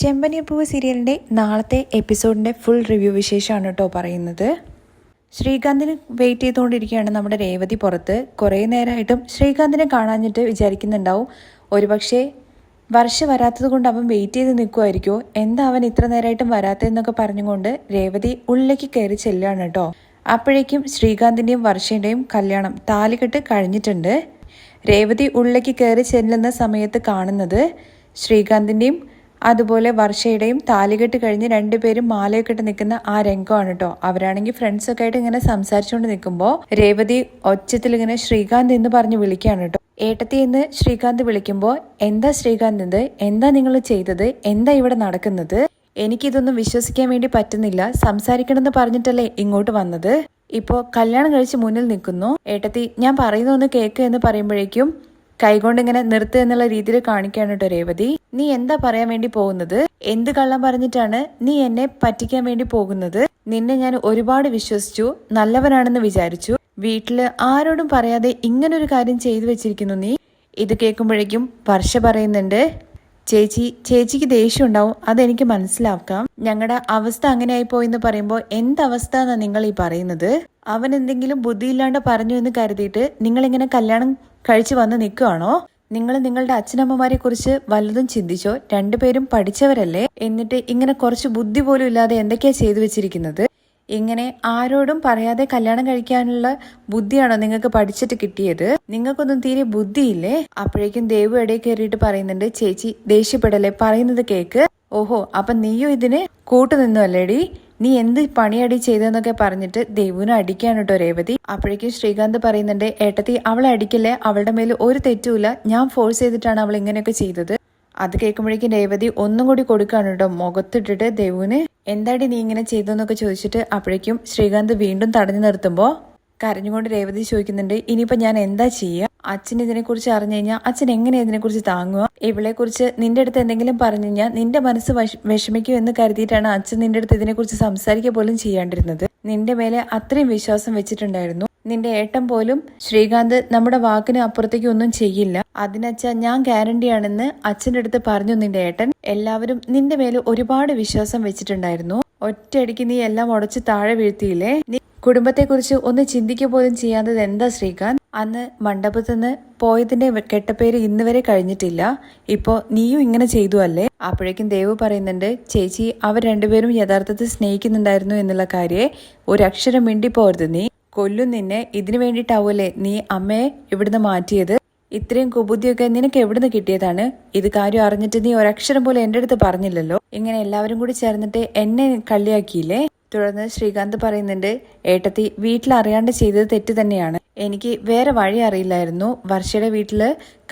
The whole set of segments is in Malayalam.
ചെമ്പനീർ പൂവ് സീരിയലിന്റെ നാളത്തെ എപ്പിസോഡിന്റെ ഫുൾ റിവ്യൂ വിശേഷമാണ് കേട്ടോ പറയുന്നത്. ശ്രീകാന്തിന് വെയിറ്റ് ചെയ്തുകൊണ്ടിരിക്കുകയാണ് നമ്മുടെ രേവതി പുറത്ത്. കുറേ നേരമായിട്ടും ശ്രീകാന്തിനെ കാണാഞ്ഞിട്ട് വിചാരിക്കുന്നുണ്ടാവും. ഒരുപക്ഷെ വർഷ വരാത്തത് കൊണ്ട് അവൻ വെയിറ്റ് ചെയ്ത് നിൽക്കുമായിരിക്കുമോ എന്താ അവൻ ഇത്ര നേരമായിട്ടും വരാത്തതെന്നൊക്കെ പറഞ്ഞുകൊണ്ട് രേവതി ഉള്ളിലേക്ക് കയറി ചെല്ലുകയാണ് കേട്ടോ. അപ്പോഴേക്കും ശ്രീകാന്തിന്റെയും വർഷയുടെയും കല്യാണം താലികെട്ട് കഴിഞ്ഞിട്ടുണ്ട്. രേവതി ഉള്ളിലേക്ക് കയറി ചെല്ലുന്ന സമയത്ത് കാണുന്നത് ശ്രീകാന്തിന്റെയും അതുപോലെ വർഷയുടെയും താലികെട്ട് കഴിഞ്ഞ് രണ്ടുപേരും മാലയൊക്കെ ഇട്ട് നിൽക്കുന്ന ആ രംഗമാണ് കേട്ടോ അവരാണെങ്കിൽ ഫ്രണ്ട്സൊക്കെ ആയിട്ട് ഇങ്ങനെ സംസാരിച്ചുകൊണ്ട് നിൽക്കുമ്പോൾ രേവതി ഒച്ചത്തിൽ ഇങ്ങനെ ശ്രീകാന്ത് എന്ന് പറഞ്ഞ് വിളിക്കുകയാണ് കേട്ടോ ഏട്ടത്തി എന്ന് ശ്രീകാന്ത് വിളിക്കുമ്പോൾ എന്താ ശ്രീകാന്ത് ഇത്? എന്താ നിങ്ങൾ ചെയ്തത്? എന്താ ഇവിടെ നടക്കുന്നത്? എനിക്കിതൊന്നും വിശ്വസിക്കാൻ വേണ്ടി പറ്റുന്നില്ല. സംസാരിക്കണമെന്ന് പറഞ്ഞിട്ടല്ലേ ഇങ്ങോട്ട് വന്നത്? ഇപ്പോ കല്യാണം കഴിച്ച് മുന്നിൽ നിൽക്കുന്നു. ഏട്ടത്തി ഞാൻ പറയുന്നൊന്ന് കേക്ക് എന്ന് പറയുമ്പോഴേക്കും കൈകൊണ്ട് ഇങ്ങനെ നിർത്ത് എന്നുള്ള രീതിയിൽ കാണിക്കാണ് കേട്ടോ രേവതി. നീ എന്താ പറയാൻ വേണ്ടി പോകുന്നത്? എന്ത് കള്ളം പറഞ്ഞിട്ടാണ് നീ എന്നെ പറ്റിക്കാൻ വേണ്ടി പോകുന്നത്? നിന്നെ ഞാൻ ഒരുപാട് വിശ്വസിച്ചു നല്ലവനാണെന്ന് വിചാരിച്ചു. വീട്ടിൽ ആരോടും പറയാതെ ഇങ്ങനൊരു കാര്യം ചെയ്തു വെച്ചിരിക്കുന്നു നീ. ഇത് കേൾക്കുമ്പോഴേക്കും വർഷ പറയുന്നുണ്ട് ചേച്ചി ചേച്ചിക്ക് ദേഷ്യം ഉണ്ടാവും അതെനിക്ക് മനസ്സിലാക്കാം. ഞങ്ങളുടെ അവസ്ഥ അങ്ങനെയായി പോയെന്ന് പറയുമ്പോൾ എന്തവസ്ഥ എന്നാ നിങ്ങൾ ഈ പറയുന്നത്? അവൻ എന്തെങ്കിലും ബുദ്ധി ബുദ്ധിയില്ലാണ്ട് പറഞ്ഞു എന്ന് കരുതിയിട്ട് നിങ്ങൾ ഇങ്ങനെ കല്യാണം കഴിച്ചു വന്ന് നിൽക്കുവാണോ? നിങ്ങൾ നിങ്ങളുടെ അച്ഛനമ്മമാരെ കുറിച്ച് വല്ലതും ചിന്തിച്ചോ? രണ്ടുപേരും പഠിച്ചവരല്ലേ? എന്നിട്ട് ഇങ്ങനെ കുറച്ച് ബുദ്ധി പോലും ഇല്ലാതെ എന്തൊക്കെയാ ചെയ്തു വെച്ചിരിക്കുന്നത്? ഇങ്ങനെ ആരോടും പറയാതെ കല്യാണം കഴിക്കാനുള്ള ബുദ്ധിയാണോ നിങ്ങൾക്ക് പഠിച്ചിട്ട് കിട്ടിയത്? നിങ്ങൾക്കൊന്നും തീരെ ബുദ്ധിയില്ലേ? അപ്പോഴേക്കും ദേവു ഇടയിൽ കയറിയിട്ട് പറയുന്നുണ്ട് ചേച്ചി ദേഷ്യപ്പെടല്ലേ? പറയുന്നത് കേക്ക്. ഓഹോ അപ്പൊ നീയോ ഇതിന്? കൂട്ടുനിന്നു അല്ലേടി നീ എന്ത് പണിയടി ചെയ്തെന്നൊക്കെ പറഞ്ഞിട്ട് ദേവുവിനെ അടിക്കാണ് കേട്ടോ രേവതി. അപ്പോഴേക്കും ശ്രീകാന്ത് പറയുന്നുണ്ട് ഏട്ടത്തി അവളെ അടിക്കില്ലേ? അവളുടെ മേൽ ഒരു തെറ്റുമില്ല. ഞാൻ ഫോഴ്സ് ചെയ്തിട്ടാണ് അവൾ ഇങ്ങനെയൊക്കെ ചെയ്തത്. അത് കേൾക്കുമ്പോഴേക്കും രേവതി ഒന്നും കൂടി കൊടുക്കാണ് കേട്ടോ മുഖത്തിട്ടിട്ട് ദേവുവിന്. എന്താടി നീ ഇങ്ങനെ ചെയ്തെന്നൊക്കെ ചോദിച്ചിട്ട് അപ്പോഴേക്കും ശ്രീകാന്ത് വീണ്ടും തടഞ്ഞു നിർത്തുമ്പോൾ കരഞ്ഞുകൊണ്ട് രേവതി ചോദിക്കുന്നുണ്ട് ഇനിയിപ്പോൾ ഞാൻ എന്താ ചെയ്യുക അച്ഛൻ ഇതിനെക്കുറിച്ച് അറിഞ്ഞു കഴിഞ്ഞാൽ അച്ഛൻ എങ്ങനെയാ ഇതിനെക്കുറിച്ച് താങ്ങുക ഇവളെക്കുറിച്ച് നിന്റെ അടുത്ത് എന്തെങ്കിലും പറഞ്ഞു കഴിഞ്ഞാൽ നിന്റെ മനസ്സ് വിഷമിക്കും എന്ന് കരുതിയിട്ടാണ് അച്ഛൻ നിന്റെ അടുത്ത് ഇതിനെക്കുറിച്ച് സംസാരിക്കുക പോലും ചെയ്യാണ്ടിരുന്നത്. നിന്റെ മേലെ അത്രയും വിശ്വാസം വെച്ചിട്ടുണ്ടായിരുന്നു. നിന്റെ ഏട്ടൻ പോലും ശ്രീകാന്ത് നമ്മുടെ വാക്കിന് അപ്പുറത്തേക്ക് ഒന്നും ചെയ്യില്ല. അതിനച്ഛ ഞാൻ ഗ്യാരണ്ടിയാണെന്ന് അച്ഛന്റെ അടുത്ത് പറഞ്ഞു നിന്റെ ഏട്ടൻ. എല്ലാവരും നിന്റെ മേലെ ഒരുപാട് വിശ്വാസം വെച്ചിട്ടുണ്ടായിരുന്നു. ഒറ്റയടിക്ക് നീ എല്ലാം ഉടച്ച് താഴെ വീഴ്ത്തിയില്ലേ? നീ കുടുംബത്തെക്കുറിച്ച് ഒന്ന് ചിന്തിക്കുക പോലും ചെയ്യാത്തത് എന്താ ശ്രീകാന്ത്? അന്ന് മണ്ഡപത്തിൽ നിന്ന് പോയതിന്റെ കെട്ടപ്പേര് ഇന്ന് വരെ കഴിഞ്ഞിട്ടില്ല. ഇപ്പോ നീയും ഇങ്ങനെ ചെയ്തു അല്ലേ? അപ്പോഴേക്കും ദേവ് പറയുന്നുണ്ട് ചേച്ചി അവർ രണ്ടുപേരും യഥാർത്ഥത്തിൽ സ്നേഹിക്കുന്നുണ്ടായിരുന്നു എന്നുള്ള കാര്യേ ഒരക്ഷരം മിണ്ടിപ്പോരുത് നീ. കൊല്ലും നിന്നെ ഇതിനു വേണ്ടിയിട്ടാവൂലേ നീ അമ്മയെ ഇവിടുന്ന് മാറ്റിയത്? ഇത്രയും കുബുദ്ധിയൊക്കെ നിനക്ക് എവിടുന്ന് കിട്ടിയതാണ്? ഇത് കാര്യം അറിഞ്ഞിട്ട് നീ ഒരക്ഷരം പോലും എന്റെ അടുത്ത് പറഞ്ഞില്ലല്ലോ. ഇങ്ങനെ എല്ലാവരും കൂടി ചേർന്നിട്ട് എന്നെ കളിയാക്കിയില്ലേ തുടർന്ന് ശ്രീകാന്ത് പറയുന്നുണ്ട് ഏട്ടത്തി വീട്ടിൽ അറിയാണ്ട് ചെയ്തത് തെറ്റ് തന്നെയാണ്. എനിക്ക് വേറെ വഴി അറിയില്ലായിരുന്നു. വർഷയുടെ വീട്ടിൽ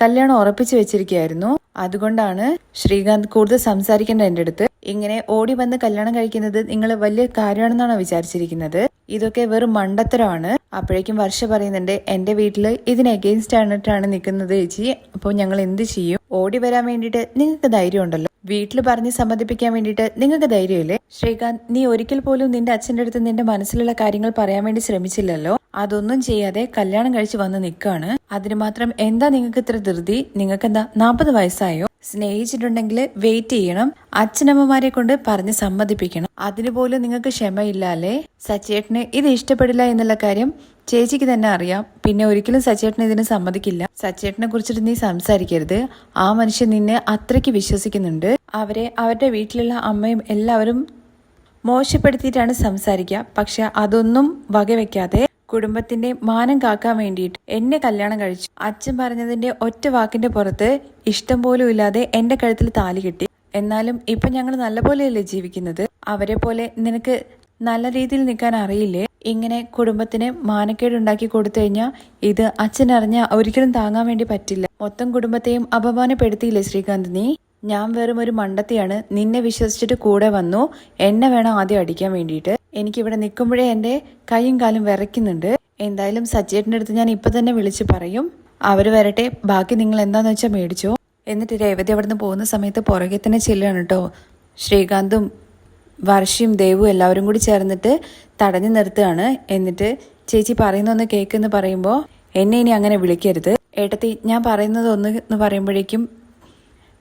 കല്യാണം ഉറപ്പിച്ചു വെച്ചിരിക്കുകയായിരുന്നു. അതുകൊണ്ടാണ് ശ്രീകാന്ത് കൂടുതൽ സംസാരിക്കേണ്ട എന്റെ അടുത്ത്. ഇങ്ങനെ ഓടി വന്ന് കല്യാണം കഴിക്കുന്നത് നിങ്ങൾ വലിയ കാര്യമാണെന്നാണോ വിചാരിച്ചിരിക്കുന്നത്? ഇതൊക്കെ വെറും മണ്ടത്തരമാണ്. അപ്പോഴേക്കും വർഷ പറയുന്നുണ്ട് എന്റെ വീട്ടിൽ ഇതിന് എഗെയിൻസ്റ്റ് ആയിട്ടാണ് നിൽക്കുന്നത് ചേച്ചി. അപ്പോൾ ഞങ്ങൾ എന്ത് ചെയ്യും? ഓടി വരാൻ വേണ്ടിയിട്ട് നിങ്ങൾക്ക് ധൈര്യം ഉണ്ടല്ലോ. വീട്ടിൽ പറഞ്ഞ് സമ്മതിപ്പിക്കാൻ വേണ്ടിയിട്ട് നിങ്ങൾക്ക് ധൈര്യമില്ലേ? ശ്രീകാന്ത് നീ ഒരിക്കൽ പോലും നിന്റെ അച്ഛന്റെ അടുത്ത് നിന്റെ മനസ്സിലുള്ള കാര്യങ്ങൾ പറയാൻ വേണ്ടി ശ്രമിച്ചില്ലല്ലോ? അതൊന്നും ചെയ്യാതെ കല്യാണം കഴിച്ച് വന്ന് നിൽക്കുകയാണ്. അതിന് മാത്രം എന്താ നിങ്ങൾക്ക് ഇത്ര ധൃതി? നിങ്ങൾക്ക് എന്താ നാൽപ്പത് വയസ്സായോ? സ്നേഹിച്ചിട്ടുണ്ടെങ്കിൽ വെയിറ്റ് ചെയ്യണം. അച്ഛനമ്മമാരെ കൊണ്ട് പറഞ്ഞ് സമ്മതിപ്പിക്കണം. അതിനുപോലും നിങ്ങൾക്ക് ക്ഷമയില്ല അല്ലേ സച്ചേട്ടന് ഇത് ഇഷ്ടപ്പെടില്ല എന്നുള്ള കാര്യം ചേച്ചിക്ക് തന്നെ അറിയാം. പിന്നെ ഒരിക്കലും സച്ചേട്ടൻ ഇതിന് സമ്മതിക്കില്ല. സച്ചേട്ടനെ കുറിച്ചിട്ട് നീ സംസാരിക്കരുത്. ആ മനുഷ്യൻ നിന്നെ അത്രയ്ക്ക് വിശ്വസിക്കുന്നുണ്ട്. അവരെ അവരുടെ വീട്ടിലുള്ള അമ്മയും എല്ലാവരും മോശപ്പെടുത്തിയിട്ടാണ് സംസാരിക്കുക. പക്ഷെ അതൊന്നും വകവെക്കാതെ കുടുംബത്തിന്റെ മാനം കാക്കാൻ വേണ്ടിയിട്ട് എന്നെ കല്യാണം കഴിച്ചു. അച്ഛൻ പറഞ്ഞതിന്റെ ഒറ്റ വാക്കിന്റെ പുറത്ത് ഇഷ്ടം പോലും ഇല്ലാതെ എന്റെ കഴുത്തിൽ താലി കിട്ടി. എന്നാലും ഇപ്പൊ ഞങ്ങൾ നല്ല പോലെയല്ലേ ജീവിക്കുന്നത്? അവരെ പോലെ നിനക്ക് നല്ല രീതിയിൽ നിൽക്കാൻ അറിയില്ലേ? ഇങ്ങനെ കുടുംബത്തിന് മാനക്കേട് ഉണ്ടാക്കി കൊടുത്തു കഴിഞ്ഞാൽ ഇത് അച്ഛൻ അറിഞ്ഞാൽ ഒരിക്കലും താങ്ങാൻ വേണ്ടി പറ്റില്ല. മൊത്തം കുടുംബത്തെയും അപമാനപ്പെടുത്തിയില്ലേ ശ്രീകാന്ത് നീ? ഞാൻ വെറും ഒരു മണ്ടത്തിയാണ് നിന്നെ വിശ്വസിച്ചിട്ട് കൂടെ വന്നു. എന്നെ വേണം ആദ്യം അടിക്കാൻ വേണ്ടിയിട്ട്. എനിക്കിവിടെ നിൽക്കുമ്പോഴേ എന്റെ കൈയും കാലും വിറയ്ക്കുന്നുണ്ട്. എന്തായാലും സച്ചേട്ടന്റെ അടുത്ത് ഞാൻ ഇപ്പം തന്നെ വിളിച്ച് പറയും. അവർ വരട്ടെ ബാക്കി നിങ്ങൾ എന്താണെന്ന് വെച്ചാൽ മേടിച്ചോ. എന്നിട്ട് രേവതി അവിടുന്ന് പോകുന്ന സമയത്ത് പുറകെ തന്നെ ചെല്ലുകയാണ് കേട്ടോ. ശ്രീകാന്തും വർഷയും ദേവും എല്ലാവരും കൂടി ചേർന്നിട്ട് തടഞ്ഞു നിർത്തുകയാണ്. എന്നിട്ട് ചേച്ചി പറയുന്നൊന്ന് കേൾക്കെന്ന് പറയുമ്പോൾ എന്നെ ഇനി അങ്ങനെ വിളിക്കരുത്. ഏട്ടത്തി ഞാൻ പറയുന്നത് ഒന്ന് എന്ന് പറയുമ്പോഴേക്കും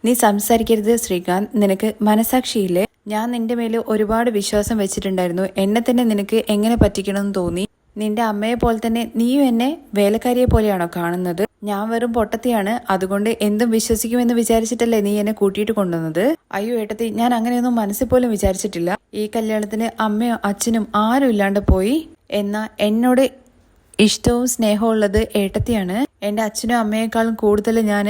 നീ സംസാരിക്കരുത് ശ്രീകാന്ത്. നിനക്ക് മനസാക്ഷിയില്ലേ? ഞാൻ നിന്റെ മേൽ ഒരുപാട് വിശ്വാസം വെച്ചിട്ടുണ്ടായിരുന്നു. എന്നെ തന്നെ നിനക്ക് എങ്ങനെ പറ്റിക്കണമെന്ന് തോന്നി. നിന്റെ അമ്മയെ പോലെ തന്നെ നീയും എന്നെ വേലക്കാരിയെ പോലെയാണോ കാണുന്നത്? ഞാൻ വെറും പൊട്ടത്തിയാണ്. അതുകൊണ്ട് എന്തും വിശ്വസിക്കുമെന്ന് വിചാരിച്ചിട്ടല്ലേ നീ എന്നെ കൂട്ടിയിട്ട് കൊണ്ടുവന്നത്? അയ്യോ ഏട്ടത്തി ഞാൻ അങ്ങനെയൊന്നും മനസ്സിൽ പോലും വിചാരിച്ചിട്ടില്ല. ഈ കല്യാണത്തിന് അമ്മയോ അച്ഛനും ആരും ഇല്ലാണ്ട് പോയി. എന്നാ എന്നോട് ഇഷ്ടവും സ്നേഹവും ഉള്ളത് ഏട്ടത്തിയാണ്. എന്റെ അച്ഛനും അമ്മയെക്കാളും കൂടുതൽ ഞാൻ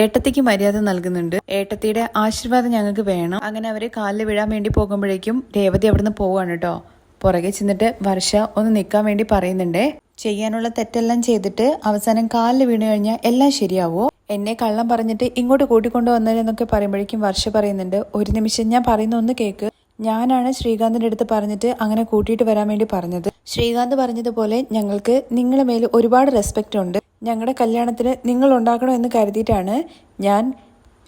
ഏട്ടത്തിക്ക് മര്യാദ നൽകുന്നുണ്ട്. ഏട്ടത്തിയുടെ ആശീർവാദം ഞങ്ങൾക്ക് വേണം. അങ്ങനെ അവരെ കാലിൽ വീഴാൻ വേണ്ടി പോകുമ്പോഴേക്കും രേവതി അവിടുന്ന് പോവാണ് കേട്ടോ പുറകെ ചെന്നിട്ട് വർഷ ഒന്ന് നിൽക്കാൻ വേണ്ടി പറയുന്നുണ്ട്. ചെയ്യാനുള്ള തെറ്റെല്ലാം ചെയ്തിട്ട് അവസാനം കാലിൽ വീണ് കഴിഞ്ഞാൽ എല്ലാം ശരിയാവോ? എന്നെ കള്ളം പറഞ്ഞിട്ട് ഇങ്ങോട്ട് കൂട്ടിക്കൊണ്ടു വന്നതെന്നൊക്കെ പറയുമ്പോഴേക്കും വർഷ പറയുന്നുണ്ട് ഒരു നിമിഷം ഞാൻ പറയുന്ന ഒന്ന് കേക്ക്. ഞാനാണ് ശ്രീകാന്തിന്റെ അടുത്ത് പറഞ്ഞിട്ട് അങ്ങനെ കൂട്ടിയിട്ട് വരാൻ വേണ്ടി പറഞ്ഞത്. ശ്രീകാന്ത് പറഞ്ഞതുപോലെ ഞങ്ങൾക്ക് നിങ്ങളുടെ മേൽ ഒരുപാട് റെസ്പെക്റ്റ് ഉണ്ട്. ഞങ്ങളുടെ കല്യാണത്തിന് നിങ്ങൾ ഉണ്ടാക്കണം എന്ന് കരുതിയിട്ടാണ് ഞാൻ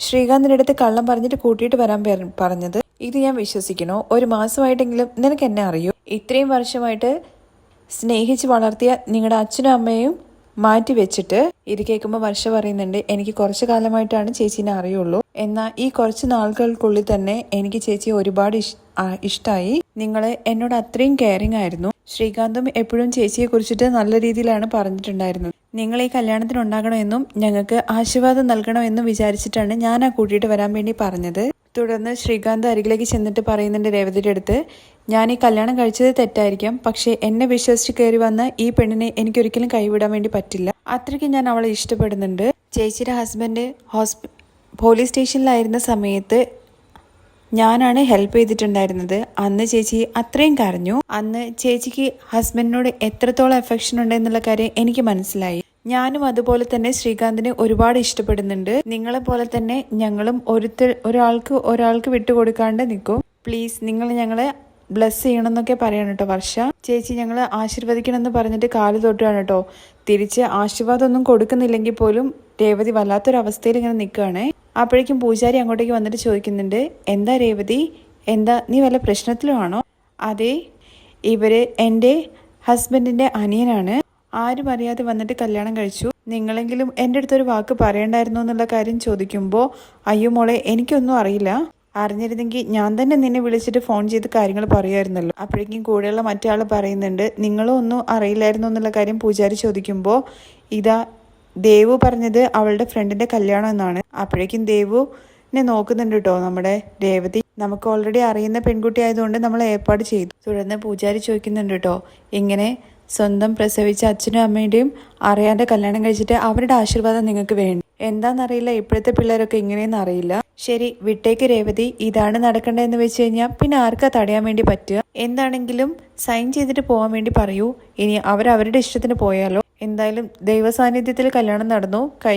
ശ്രീകാന്തിന്റെ അടുത്ത് കള്ളം പറഞ്ഞിട്ട് കൂട്ടിയിട്ട് വരാൻ പറഞ്ഞത്. ഇത് ഞാൻ വിശ്വസിക്കണോ ഒരു മാസമായിട്ടെങ്കിലും നിനക്ക് എന്നെ അറിയൂ. ഇത്രയും വർഷമായിട്ട് സ്നേഹിച്ച് വളർത്തിയ നിങ്ങളുടെ അച്ഛനും അമ്മയും മാറ്റി വെച്ചിട്ട് ഇത് കേൾക്കുമ്പോൾ വർഷ പറയുന്നുണ്ട് എനിക്ക് കുറച്ച് കാലമായിട്ടാണ് ചേച്ചീനെ അറിയുള്ളൂ. എന്നാൽ ഈ കുറച്ച് നാളുകൾക്കുള്ളിൽ തന്നെ എനിക്ക് ചേച്ചി ഒരുപാട് ഇഷ്ടമായി നിങ്ങൾ എന്നോട് അത്രയും കെയറിങ് ആയിരുന്നു. ശ്രീകാന്തും എപ്പോഴും ചേച്ചിയെ കുറിച്ചിട്ട് നല്ല രീതിയിലാണ് പറഞ്ഞിട്ടുണ്ടായിരുന്നത്. നിങ്ങൾ ഈ കല്യാണത്തിന് ഉണ്ടാകണമെന്നും ഞങ്ങൾക്ക് ആശീർവാദം നൽകണമെന്നും വിചാരിച്ചിട്ടാണ് ഞാൻ ആ കൂട്ടിയിട്ട് വരാൻ വേണ്ടി പറഞ്ഞത്. തുടർന്ന് ശ്രീകാന്ത് അരികിലേക്ക് ചെന്നിട്ട് പറയുന്നുണ്ട് രേവതിയുടെ അടുത്ത് ഞാൻ ഈ കല്യാണം കഴിച്ചത് തെറ്റായിരിക്കാം. പക്ഷേ എന്നെ വിശ്വസിച്ച് കയറി വന്ന ഈ പെണ്ണിനെ എനിക്കൊരിക്കലും കൈവിടാൻ വേണ്ടി പറ്റില്ല. അത്രയ്ക്ക് ഞാൻ അവളെ ഇഷ്ടപ്പെടുന്നുണ്ട്. ചേച്ചിയുടെ ഹസ്ബൻഡ് ഹോസ്പി പോലീസ് സ്റ്റേഷനിലായിരുന്ന സമയത്ത് ഞാനാണ് ഹെൽപ്പ് ചെയ്തിട്ടുണ്ടായിരുന്നത്. അന്ന് ചേച്ചി അത്രയും കരഞ്ഞു. അന്ന് ചേച്ചിക്ക് ഹസ്ബൻഡിനോട് എത്രത്തോളം എഫെക്ഷൻ ഉണ്ട് എന്നുള്ള കാര്യം എനിക്ക് മനസ്സിലായി. ഞാനും അതുപോലെ തന്നെ ശ്രീകാന്തിനെ ഒരുപാട് ഇഷ്ടപ്പെടുന്നുണ്ട്. നിങ്ങളെ പോലെ തന്നെ ഞങ്ങളും ഒരുത്തർ ഒരാൾക്ക് ഒരാൾക്ക് വിട്ടുകൊടുക്കാണ്ട് നിൽക്കും. പ്ലീസ് നിങ്ങൾ ഞങ്ങളെ ബ്ലസ് ചെയ്യണം എന്നൊക്കെ പറയണം കേട്ടോ വർഷ. ചേച്ചി ഞങ്ങളെ ആശീർവദിക്കണം എന്ന് പറഞ്ഞിട്ട് കാൽ തൊട്ടുകയാണ് കേട്ടോ. തിരിച്ച് ആശീർവാദമൊന്നും കൊടുക്കുന്നില്ലെങ്കിൽ പോലും രേവതി വല്ലാത്തൊരവസ്ഥയിൽ ഇങ്ങനെ നിൽക്കുകയാണ്. അപ്പോഴേക്കും പൂജാരി അങ്ങോട്ടേക്ക് വന്നിട്ട് ചോദിക്കുന്നുണ്ട് എന്താ രേവതി? എന്താ നീ വല്ല പ്രശ്നത്തിലുമാണോ? അതെ ഇവർ എന്റെ ഹസ്ബൻഡിന്റെ അനിയനാണ്. ആരും അറിയാതെ വന്നിട്ട് കല്യാണം കഴിച്ചു. നിങ്ങളെങ്കിലും എന്റെ അടുത്തൊരു വാക്ക് പറയണ്ടായിരുന്നു എന്നുള്ള കാര്യം ചോദിക്കുമ്പോൾ അയ്യോ മോളെ എനിക്കൊന്നും അറിയില്ല. അറിഞ്ഞിരുന്നെങ്കിൽ ഞാൻ തന്നെ നിന്നെ വിളിച്ചിട്ട് ഫോൺ ചെയ്ത് കാര്യങ്ങൾ പറയുമായിരുന്നല്ലോ. അപ്പോഴേക്കും കൂടെയുള്ള മറ്റേ പറയുന്നുണ്ട് നിങ്ങളും ഒന്നും അറിയില്ലായിരുന്നു എന്നുള്ള കാര്യം പൂജാരി ചോദിക്കുമ്പോൾ ഇതാ ദേവു പറഞ്ഞത് അവളുടെ ഫ്രണ്ടിന്റെ കല്യാണം എന്നാണ്. അപ്പോഴേക്കും ദേവുനെ നോക്കുന്നുണ്ട് കേട്ടോ നമ്മുടെ രേവതി. നമുക്ക് ഓൾറെഡി അറിയുന്ന പെൺകുട്ടി ആയതുകൊണ്ട് നമ്മൾ ഏർപ്പാട് ചെയ്തു. തുടർന്ന് പൂജാരി ചോദിക്കുന്നുണ്ട് കേട്ടോ ഇങ്ങനെ സ്വന്തം പ്രസവിച്ച അച്ഛനും അമ്മയുടെയും അറിയാതെ കല്യാണം കഴിച്ചിട്ട് അവരുടെ ആശീർവാദം നിങ്ങൾക്ക് വേണ്ടി. എന്താണെന്നറിയില്ല ഇപ്പോഴത്തെ പിള്ളേരൊക്കെ ഇങ്ങനെയെന്ന് അറിയില്ല. ശരി വിട്ടേക്ക് രേവതി. ഇതാണ് നടക്കേണ്ടതെന്ന് വെച്ച് കഴിഞ്ഞാൽ പിന്നെ ആർക്കാ തടയാൻ വേണ്ടി പറ്റുക? എന്താണെങ്കിലും സൈൻ ചെയ്തിട്ട് പോകാൻ വേണ്ടി പറയൂ. ഇനി അവർ അവരുടെ ഇഷ്ടത്തിന് പോയാലോ? എന്തായാലും ദൈവസാന്നിധ്യത്തിൽ കല്യാണം നടന്നു. കൈ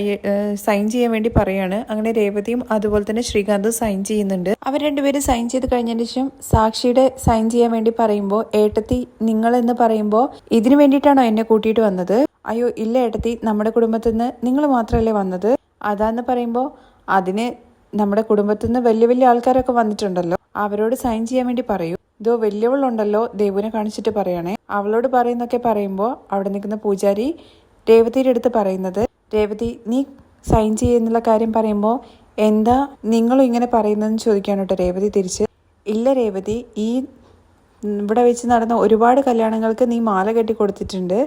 സൈൻ ചെയ്യാൻ വേണ്ടി പറയാണ്. അങ്ങനെ രേവതിയും അതുപോലെ തന്നെ ശ്രീകാന്തും സൈൻ ചെയ്യുന്നുണ്ട്. അവർ രണ്ടുപേരും സൈൻ ചെയ്ത് കഴിഞ്ഞതിന് ശേഷം സാക്ഷിയുടെ സൈൻ ചെയ്യാൻ വേണ്ടി പറയുമ്പോൾ ഏട്ടത്തി നിങ്ങൾ എന്ന് പറയുമ്പോൾ ഇതിനു വേണ്ടിയിട്ടാണോ എന്നെ കൂട്ടിയിട്ട് വന്നത്? അയ്യോ ഇല്ല ഏട്ടത്തി. നമ്മുടെ കുടുംബത്തിൽ നിന്ന് നിങ്ങൾ മാത്രമല്ലേ വന്നത്? അതാന്ന് പറയുമ്പോൾ അതിന് നമ്മുടെ കുടുംബത്തിൽ നിന്ന് വലിയ വലിയ ആൾക്കാരൊക്കെ വന്നിട്ടുണ്ടല്ലോ. അവരോട് സൈൻ ചെയ്യാൻ വേണ്ടി പറയൂ. ഇതോ വലിയവളുണ്ടല്ലോ ദേവുവിനെ കാണിച്ചിട്ട് പറയണേ. അവളോട് പറയുന്നൊക്കെ പറയുമ്പോൾ അവിടെ നിൽക്കുന്ന പൂജാരി രേവതിയുടെ അടുത്ത് പറയുന്നത് രേവതി നീ സൈൻ ചെയ്യുന്നുള്ള കാര്യം പറയുമ്പോൾ എന്താ നിങ്ങളും ഇങ്ങനെ പറയുന്നതെന്ന് ചോദിക്കാണ് കേട്ടോ രേവതി തിരിച്ച്. ഇല്ല രേവതി ഈ ഇവിടെ വെച്ച് നടന്ന ഒരുപാട് കല്യാണങ്ങൾക്ക് നീ മാല കെട്ടി കൊടുത്തിട്ടുണ്ട്.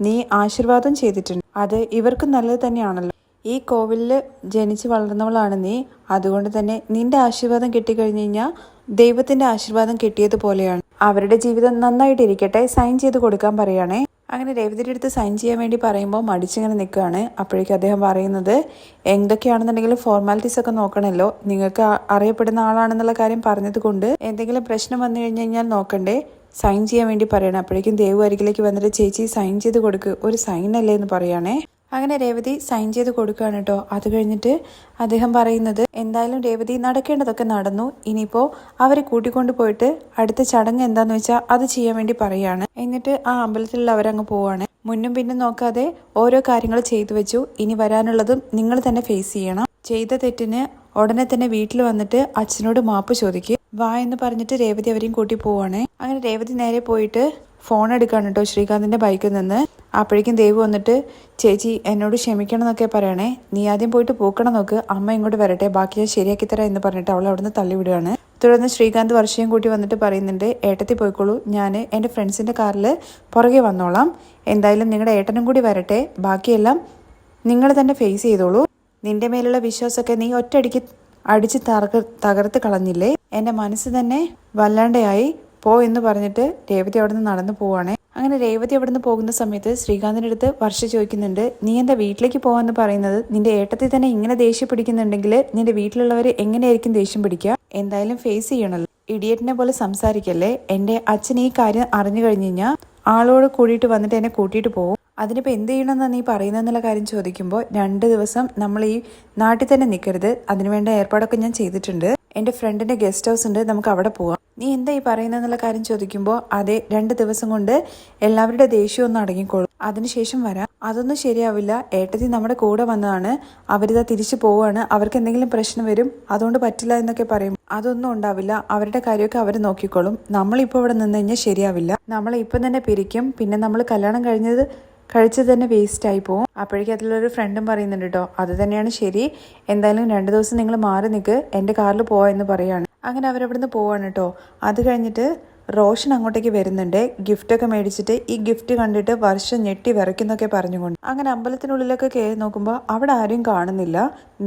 നീ ആശീർവാദം ചെയ്തിട്ടുണ്ട്. അത് ഇവർക്കും നല്ലത് തന്നെയാണല്ലോ. ഈ കോവിലിൽ ജനിച്ച് വളർന്നവളാണ് നീ. അതുകൊണ്ട് തന്നെ നിന്റെ ആശീർവാദം കിട്ടിക്കഴിഞ്ഞു കഴിഞ്ഞാൽ ദൈവത്തിന്റെ ആശീർവാദം കിട്ടിയതുപോലെയാണ്. അവരുടെ ജീവിതം നന്നായിട്ട് ഇരിക്കട്ടെ സൈൻ ചെയ്ത് കൊടുക്കാൻ പറയുകയാണേ അങ്ങനെ രേവതിയുടെ അടുത്ത് സൈൻ ചെയ്യാൻ വേണ്ടി പറയുമ്പോൾ മടിച്ചിങ്ങനെ നിൽക്കുകയാണ്. അപ്പോഴേക്കും അദ്ദേഹം പറയുന്നത് എന്തൊക്കെയാണെന്നുണ്ടെങ്കിലും ഫോർമാലിറ്റീസ് ഒക്കെ നോക്കണമല്ലോ നിങ്ങൾക്ക് അറിയപ്പെടുന്ന ആളാണെന്നുള്ള കാര്യം പറഞ്ഞതുകൊണ്ട് എന്തെങ്കിലും പ്രശ്നം വന്നു കഴിഞ്ഞു കഴിഞ്ഞാൽ നോക്കണ്ടേ? സൈൻ ചെയ്യാൻ വേണ്ടി പറയണം. അപ്പോഴേക്കും ദേവു അരികിലേക്ക് വന്നിട്ട് ചേച്ചി സൈൻ ചെയ്ത് കൊടുക്ക്. ഒരു സൈൻ അല്ലേ എന്ന് പറയുകയാണേ അങ്ങനെ രേവതി സൈൻ ചെയ്ത് കൊടുക്കുകയാണ് കേട്ടോ. അത് കഴിഞ്ഞിട്ട് അദ്ദേഹം പറയുന്നത് എന്തായാലും രേവതി നടക്കേണ്ടതൊക്കെ നടന്നു. ഇനിയിപ്പോൾ അവരെ കൂട്ടിക്കൊണ്ട് പോയിട്ട് അടുത്ത ചടങ്ങ് എന്താന്ന് വെച്ചാൽ അത് ചെയ്യാൻ വേണ്ടി പറയുകയാണ് എന്നിട്ട് ആ അമ്പലത്തിലുള്ള അവരങ്ങ് പോവാണ്. മുന്നും പിന്നും നോക്കാതെ ഓരോ കാര്യങ്ങൾ ചെയ്തു വെച്ചു. ഇനി വരാനുള്ളതും നിങ്ങൾ തന്നെ ഫേസ് ചെയ്യണം. ചെയ്ത തെറ്റിന് ഉടനെ തന്നെ വീട്ടിൽ വന്നിട്ട് അച്ഛനോട് മാപ്പ് ചോദിക്കും. വാ എന്ന് പറഞ്ഞിട്ട് രേവതി അവരെയും കൂട്ടി പോവാണ്. അങ്ങനെ രേവതി നേരെ പോയിട്ട് ഫോൺ എടുക്കാണ് കേട്ടോ ശ്രീകാന്തിന്റെ ബൈക്കിൽ നിന്ന്. അപ്പോഴേക്കും ദേവ് വന്നിട്ട് ചേച്ചി എന്നോട് ക്ഷമിക്കണം എന്നൊക്കെ പറയണേ. നീ ആദ്യം പോയിട്ട് പൂക്കണം നോക്ക്. അമ്മ ഇങ്ങോട്ട് വരട്ടെ. ബാക്കി ഞാൻ ശരിയാക്കി തരാം എന്ന് പറഞ്ഞിട്ട് അവൾ അവിടുന്ന് തള്ളിവിടുകയാണ് തുടർന്ന് ശ്രീകാന്ത് വർഷയും കൂട്ടി വന്നിട്ട് പറയുന്നുണ്ട് ഏട്ടത്തി പോയിക്കോളൂ. ഞാൻ എന്റെ ഫ്രണ്ട്സിന്റെ കാറിൽ പുറകെ വന്നോളാം. എന്തായാലും നിങ്ങളുടെ ഏട്ടനും കൂടി വരട്ടെ. ബാക്കിയെല്ലാം നിങ്ങൾ തന്നെ ഫേസ് ചെയ്തോളൂ. നിന്റെ മേലുള്ള വിശ്വാസമൊക്കെ നീ ഒറ്റയടിക്ക് അടിച്ച് തകർ തകർത്ത് കളഞ്ഞില്ലേ? എന്റെ മനസ്സ് തന്നെ വല്ലാണ്ടായി. പോ എന്ന് പറഞ്ഞിട്ട് രേവതി അവിടെ നിന്ന് നടന്നു പോവാണേ. അങ്ങനെ രേവതി അവിടെ നിന്ന് പോകുന്ന സമയത്ത് ശ്രീകാന്തിന്റെ അടുത്ത് വർഷ ചോദിക്കുന്നുണ്ട് നീ എന്താ വീട്ടിലേക്ക് പോകാമെന്ന് പറയുന്നത്? നിന്റെ ഏട്ടത്തിൽ തന്നെ ഇങ്ങനെ ദേഷ്യം പിടിക്കുന്നുണ്ടെങ്കിൽ നിന്റെ വീട്ടിലുള്ളവർ എങ്ങനെയായിരിക്കും ദേഷ്യം പിടിക്കുക? എന്തായാലും ഫേസ് ചെയ്യണല്ലോ. ഇഡിയറ്റിനെ പോലെ സംസാരിക്കല്ലേ? എന്റെ അച്ഛൻ ഈ കാര്യം അറിഞ്ഞു കഴിഞ്ഞു കഴിഞ്ഞാൽ ആളോട് കൂടിയിട്ട് വന്നിട്ട് എന്നെ കൂട്ടിയിട്ട് പോകും അതിനിപ്പോൾ എന്ത് ചെയ്യണമെന്നാണ് നീ പറയുന്നതെന്നുള്ള കാര്യം ചോദിക്കുമ്പോൾ രണ്ട് ദിവസം നമ്മൾ ഈ നാട്ടിൽ തന്നെ നിൽക്കരുത് അതിനുവേണ്ട ഏർപ്പാടൊക്കെ ഞാൻ ചെയ്തിട്ടുണ്ട്. എന്റെ ഫ്രണ്ടിന്റെ ഗസ്റ്റ് ഹൗസ് ഉണ്ട് നമുക്ക് അവിടെ പോവാം. നീ എന്താ ഈ പറയുന്നതെന്നുള്ള കാര്യം ചോദിക്കുമ്പോൾ അതെ രണ്ട് ദിവസം കൊണ്ട് എല്ലാവരുടെ ദേഷ്യം ഒന്ന് അടങ്ങിക്കോളും. അതിനുശേഷം വരാം. അതൊന്നും ശരിയാവില്ല. ഏട്ടത്തി നമ്മുടെ കൂടെ വന്നതാണ്. അവരിതാ തിരിച്ചു പോവുകയാണ് അവർക്ക് എന്തെങ്കിലും പ്രശ്നം വരും അതുകൊണ്ട് പറ്റില്ല എന്നൊക്കെ പറയും. അതൊന്നും ഉണ്ടാവില്ല. അവരുടെ കാര്യമൊക്കെ അവർ നോക്കിക്കോളും. നമ്മളിപ്പോൾ ഇവിടെ നിന്ന് കഴിഞ്ഞാൽ ശരിയാവില്ല. നമ്മളെ ഇപ്പം തന്നെ പിരിക്കും. പിന്നെ നമ്മൾ കല്യാണം കഴിഞ്ഞത് കഴിച്ചത് തന്നെ വേസ്റ്റായി പോകും അപ്പോഴേക്കും അതിലൊരു ഫ്രണ്ടും പറയുന്നുണ്ട് കേട്ടോ അത് തന്നെയാണ് ശരി. എന്തായാലും രണ്ട് ദിവസം നിങ്ങൾ മാറി നിൽക്ക് എന്റെ കാറിൽ പോവാ എന്ന് പറയുകയാണ് അങ്ങനെ അവരവിടുന്ന് പോവാണ് കേട്ടോ അത് കഴിഞ്ഞിട്ട് റോഷൻ അങ്ങോട്ടേക്ക് വരുന്നുണ്ട്. ഗിഫ്റ്റൊക്കെ മേടിച്ചിട്ട് ഈ ഗിഫ്റ്റ് കണ്ടിട്ട് വർഷം ഞെട്ടി വിറയ്ക്കുന്നൊക്കെ പറഞ്ഞുകൊണ്ട്. അങ്ങനെ അമ്പലത്തിനുള്ളിലൊക്കെ കയറി നോക്കുമ്പോൾ അവിടെ ആരും കാണുന്നില്ല.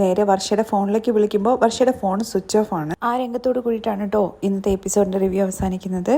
നേരെ വർഷയുടെ ഫോണിലേക്ക് വിളിക്കുമ്പോൾ വർഷയുടെ ഫോൺ സ്വിച്ച് ഓഫ് ആണ്. ആ രംഗത്തോട് കൂടിയിട്ടാണ് കേട്ടോ ഇന്നത്തെ എപ്പിസോഡിന്റെ റിവ്യൂ അവസാനിക്കുന്നത്.